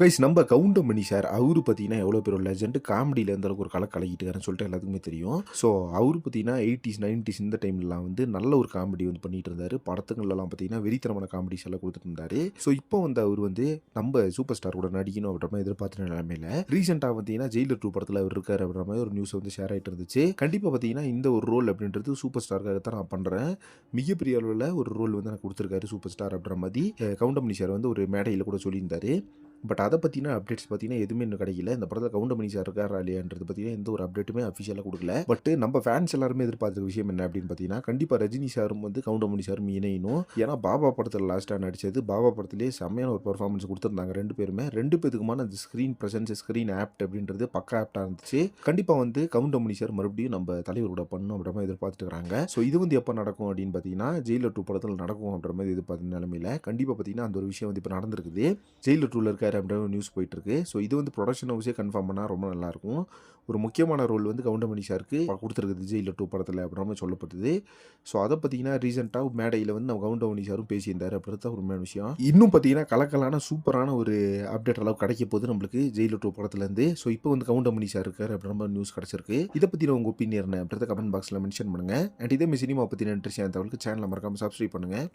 Guys நம்ம Goundamani sir அவரு பார்த்தீங்கன்னா எவ்வளோ பேர் லெஜெண்ட் காமெடியில் இருந்த அளவுக்கு ஒரு கலை கலக்கிட்டுக்காருன்னு சொல்லிட்டு எல்லாத்துக்குமே தெரியும். ஸோ அவரு பார்த்தீங்கன்னா எயிட்டிஸ் நைன்டிஸ் இந்த டைம்லலாம் வந்து நல்ல ஒரு காமெடி வந்து பண்ணிட்டு இருந்தார். படத்துங்கள்லாம் பார்த்தீங்கன்னா வெறித்தனமான காமெடிஸ் எல்லாம் கொடுத்துட்டு இருந்தாரு. ஸோ இப்போ வந்து அவர் வந்து நம்ம சூப்பர் ஸ்டார் கூட நடிக்கணும் அப்படின்ற மாதிரி எதிர்பார்த்த நிலைமையில ரீசெண்டாக பார்த்தீங்கன்னா ஜெயிலர் டூ படத்தில் அவர் இருக்கார் அப்படின்ற மாதிரி ஒரு நியூஸ் வந்து ஷேர் ஆகிட்டு இருந்துச்சு. கண்டிப்பாக பார்த்தீங்கன்னா இந்த ஒரு ரோல் அப்படின்றது சூப்பர் ஸ்டாருக்காக தான் நான் பண்ணுறேன் மிகப்பெரிய அளவில் ஒரு ரோல் வந்து எனக்கு கொடுத்துருக்காரு சூப்பர் ஸ்டார் அப்படின்ற மாதிரி. கவுண்டமணி சார் வந்து ஒரு மேடையில் கூட சொல்லியிருந்தாரு. பட் அதை பற்றின அப்டேட்ஸ் பார்த்தீங்கன்னா எதுவுமே இன்னும் கிடைக்கல. இந்த படத்தில் கவுண்டமணி சார் இருக்காரா இல்லையான்றது பார்த்தீங்கன்னா எந்த ஒரு அப்டேட்டுமே அஃபிஷியலாக கொடுக்கல. பட் நம்ம ஃபேன்ஸ் எல்லாருமே எதிர்பார்த்த விஷயம் என்ன அப்படின்னு பார்த்தீங்கன்னா கண்டிப்பாக ரஜினி சாரும் வந்து கவுண்டமணி சாரும் இணையணும். ஏன்னா பாபா படத்தில் லாஸ்ட்டாக நடிச்சது பாபா படத்திலே செம்மையான ஒரு பர்ஃபார்மன்ஸ் கொடுத்துருந்தாங்க ரெண்டு பேருமே. ரெண்டு பேத்துக்குமான அந்த ஸ்க்ரீன் ப்ரெசன்ஸ் ஸ்க்ரீன் ஆப்ட் அப்படின்றது பக்கா ஆப்டாக இருந்துச்சு. கண்டிப்பாக வந்து கவுண்டமணி சார் மறுபடியும் நம்ம தலைவர் கூட பண்ணணும் அப்படின்ற மாதிரி எதிர்பார்த்துட்டு ஸோ இது வந்து எப்போ நடக்கும் அப்படின்னு பார்த்தீங்கன்னா ஜெயிலர் டூ படத்தில் நடக்கும் அப்படின்ற மாதிரி எதிர்பார்த்த நிலமையில கண்டிப்பாக பார்த்தீங்கன்னா அந்த ஒரு விஷயம் வந்து இப்போ நடந்திருக்குது. ஜெயிலர் டூவில் இருக்க இருக்கார் அப்படின்ற ஒரு நியூஸ் போயிட்டுருக்கு. ஸோ இது வந்து ப்ரொடக்ஷன் ஹவுஸே கன்ஃபார்ம் பண்ணால் ரொம்ப நல்லாயிருக்கும். ஒரு முக்கியமான ரோல் வந்து கவுண்டமணி சாருக்கு கொடுத்துருக்குது ஜெயிலில் டூ படத்தில் அப்படின்ற மாதிரி சொல்லப்பட்டது. ஸோ அதை பார்த்தீங்கன்னா ரீசெண்டாக மேடையில் வந்து நம்ம கவுண்டமணி சாரும் பேசியிருந்தார். அப்படின்றது தான் ஒரு உண்மையான விஷயம். இன்னும் பார்த்தீங்கன்னா கலக்கலான சூப்பரான ஒரு அப்டேட் அளவு கிடைக்க போகுது நம்மளுக்கு ஜெயில டூ படத்துலேருந்து ஸோ இப்போ வந்து கவுண்டமணி சார் இருக்கார் அப்படின்ற மாதிரி நியூஸ் கிடச்சிருக்கு. இதை பற்றின உங்கள் ஒப்பீனியன் அப்படின்றத கமெண்ட் பாக்ஸில் மென்ஷன் பண்ணுங்கள் அண்ட் இதே மாதிரி சினிமா பற்றின இன்ட்ரெஸ்ட் தகவலுக்கு சேனலை மறக்காமல் சப்ஸ்கிரைப் பண்ணுங்கள்